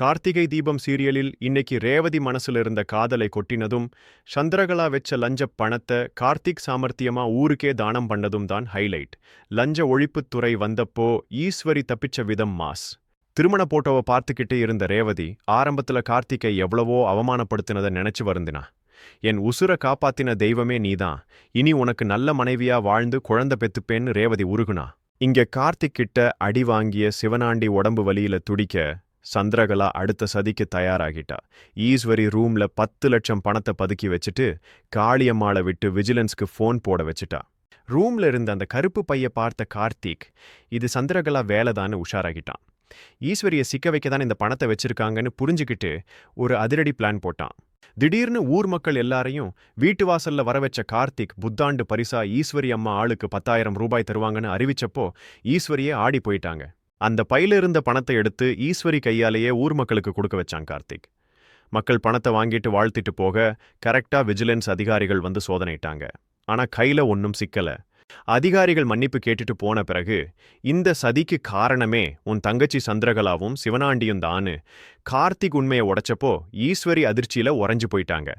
கார்த்திகை தீபம் சீரியலில் இன்னைக்கு ரேவதி மனசுல இருந்த காதலை கொட்டினதும் சந்திரகலா வெச்ச லஞ்ச பணத்தை கார்த்திக் சாமர்த்தியமா ஊருக்கே தானம் பண்ணதும் தான் ஹைலைட். லஞ்ச ஒழிப்புத்துறை வந்தப்போ ஈஸ்வரி தப்பிச்ச விதம் மாஸ். திருமண போட்டோவை பார்த்துக்கிட்டே இருந்த ரேவதி ஆரம்பத்துல கார்த்திகை எவ்வளவோ அவமானப்படுத்தினதை நினைச்சு வருந்தினா. என் உசுர காப்பாத்தின தெய்வமே நீதான். இனி உனக்கு நல்ல மனைவியா வாழ்ந்து குழந்தை பெத்துப்பேன்னு ரேவதி உருகுனா இங்க கார்த்திக் கிட்ட அடி வாங்கிய சிவனாண்டி உடம்பு வலியில துடிக்க சந்திரகலா அடுத்த சதிக்கு தயாராகிட்டா. ஈஸ்வரி ரூம்ல பத்து லட்சம் பணத்தை பதுக்கி வச்சுட்டு காளியம்மாளை விட்டு விஜிலன்ஸ்க்கு ஃபோன் போட வச்சுட்டா. ரூம்ல இருந்த அந்த கருப்பு பைய பார்த்த கார்த்திக் இது சந்திரகலா வேலைதான்னு உஷாராகிட்டான் ஈஸ்வரியை சிக்க வைக்க தான் இந்த பணத்தை வச்சிருக்காங்கன்னு புரிஞ்சுக்கிட்டு ஒரு அதிரடி பிளான் போட்டான். திடீர்னு ஊர் மக்கள் எல்லாரையும் வீட்டு வாசல்ல வர வச்ச கார்த்திக் புத்தாண்டு பரிசா ஈஸ்வரி அம்மா ஆளுக்கு பத்தாயிரம் ரூபாய் தருவாங்கன்னு அறிவிச்சப்போ ஈஸ்வரியே ஆடி போயிட்டாங்க. அந்த பையில இருந்த பணத்தை எடுத்து ஈஸ்வரி கையாலேயே ஊர் மக்களுக்கு கொடுக்க வச்சான் கார்த்திக். மக்கள் பணத்தை வாங்கிட்டு வாழ்த்திட்டு போக கரெக்டா விஜிலன்ஸ் அதிகாரிகள் வந்து சோதனையிட்டாங்க. ஆனா கையில ஒன்னும் சிக்கல. அதிகாரிகள் மன்னிப்பு கேட்டுட்டு போன பிறகு இந்த சதிக்கு காரணமே உன் தங்கச்சி சந்திரகலாவும் சிவனாண்டியும் தான்னு கார்த்திக் உண்மையை உடைச்சப்போ ஈஸ்வரி அதிர்ச்சியில உறைஞ்சு போயிட்டாங்க.